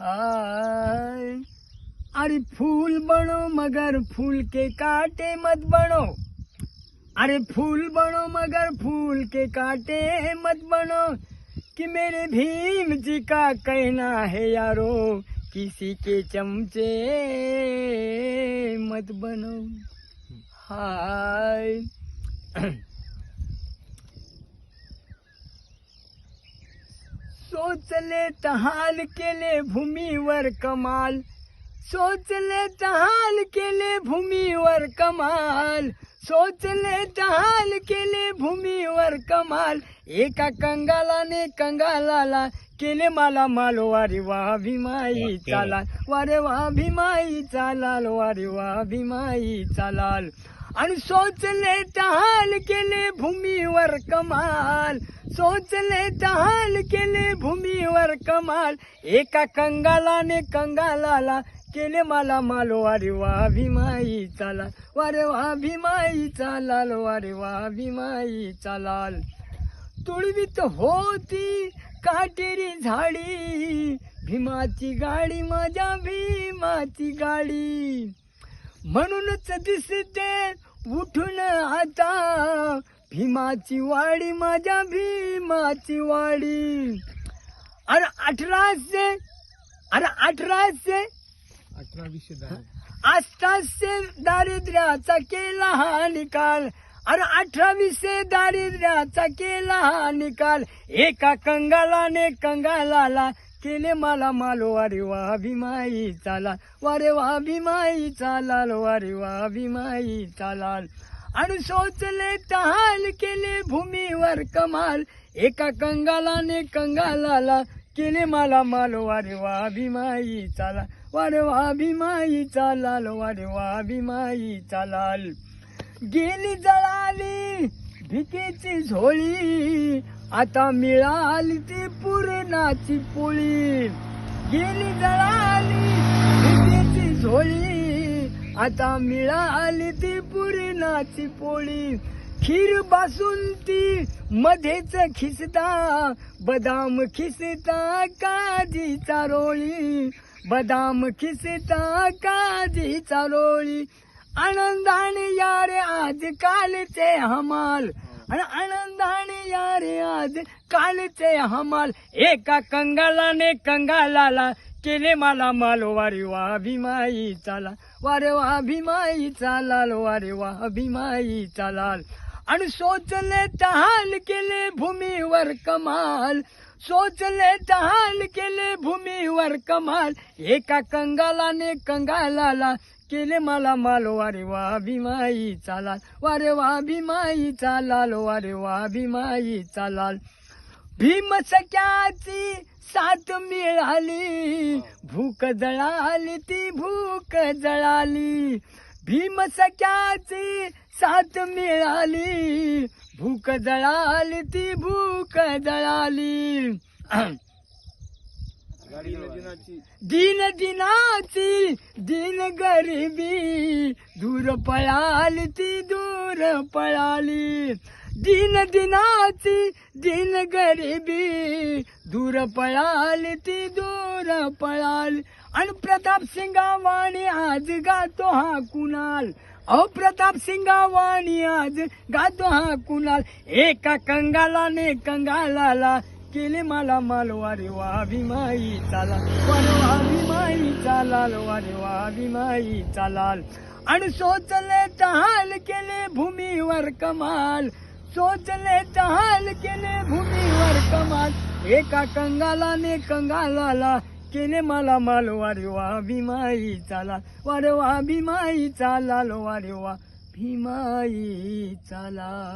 हाय. अरे फूल बनो मगर फूल के काटे मत बनो. अरे फूल बनो मगर फूल के काटे मत बनो. कि मेरे भीम जी का कहना है यारो किसी के चमचे मत बनो. हाय. सोचले तहाल केले भूमीवर कमाल. सोचले तहाल केले भूमीवर कमाल. सोचले तहाल केले भूमीवर कमाल. एका कंगालाने कंगालाला केले मला माल वारे वा भीमाई चालाल. वारे वा भीमाई चालाल वारे वा भीमाई चालाल. आणि सोचले तहाल केले भूमीवर कमाल. सोचले तहाल केले भूमीवर कमाल. एका कंगालाने कंगालाला केले मला माल. वारे वा भीमाई चालाल वारे वा भीमाई चालाल. वारे वा भीमाई चालाल. तुळवीत होती काटेरी झाडी. भीमाची गाडी माझ्या भीमाची गाडी. म्हणूनच दिसते उठून आता भीमाची वाडी माझ्या भीमाची वाडी. अरे अठराशे अरे अठराशे. दहा आस्ताशे दारिद्र्याचा केला हा निकाल. अरे अठरावीसशे दारिद्र्याचा केला हा निकाल. एका कंगालाने कंगालाला केले मला मालो वारे वा भीमाई चालाल. वारे वा भीमाई चालाल वारे वा भीमाई चालाल. आणि सोचले तहाल केले भूमीवर कमाल. एका कंगालाने कंगालाला केले मला मालो वारे वा भीमाई चालाल. वारे वा भीमाई चालाल वारे वा भीमाई चालाल. गेली जळाली भिकेची झोळी. आता मिळाली ती पुरणाची पोळी. गेली दळाली झोळी. आता मिळाली ती पुरणाची पोळी. खीर बासुंती मध्येच खिसता बदाम खिसता काजीचा रोळी. बदाम खिसता काजीचा रोळी. आनंदाने यारे आज कालचे हमाल. आणि आनंदाने यारे आज कालचे हमाल. एका कंगालाने कंगालाला केले मला माल. वारे वा अभिमाई चाला. वारे वा अभिमाई चालाल वारे वा अभिमाई चालाल आणि सोचले तहाल केले भूमीवर कमाल. सोचले तहाल केले भूमीवर कमाल. एका कंगालाने कंगालाला केले मला माल वारे वा भीमाई चालाल. वारे वा भीमाई चालाल वारे वा भीमाई चालाल. भीम सख्याची साथ मिळाली भूक जळाली ती भूक जळाली. भीम सख्याची साथ मिळाली भूक जळाली ती भूक जळाली. दिन दिनाची दिन गरिबी दूर पळाली ती दूर पळाली. दिन दिनाची दिन गरिबी दूर पळाली ती दूर पळाली. आणि प्रताप सिंगावाणी आज गातो हा कुणाल? अहो प्रताप सिंगावाणी आज गातो हा कुणाल? एका कंगालाने कंगालाला केले मला माल वारे वा चालाल. चाला वारे वा भीमाई चालाल वारे वा भीमाई चालाल. आणि सोचले तहाल केले भूमीवर कमाल. सोचले तहाल केले भूमीवर कमाल. एका कंगालाने कंगालाला केले मला माल वारे वा भीमाई चालाल. वारे वा भीमाई चालाल वारे वा भीमाई चालाल.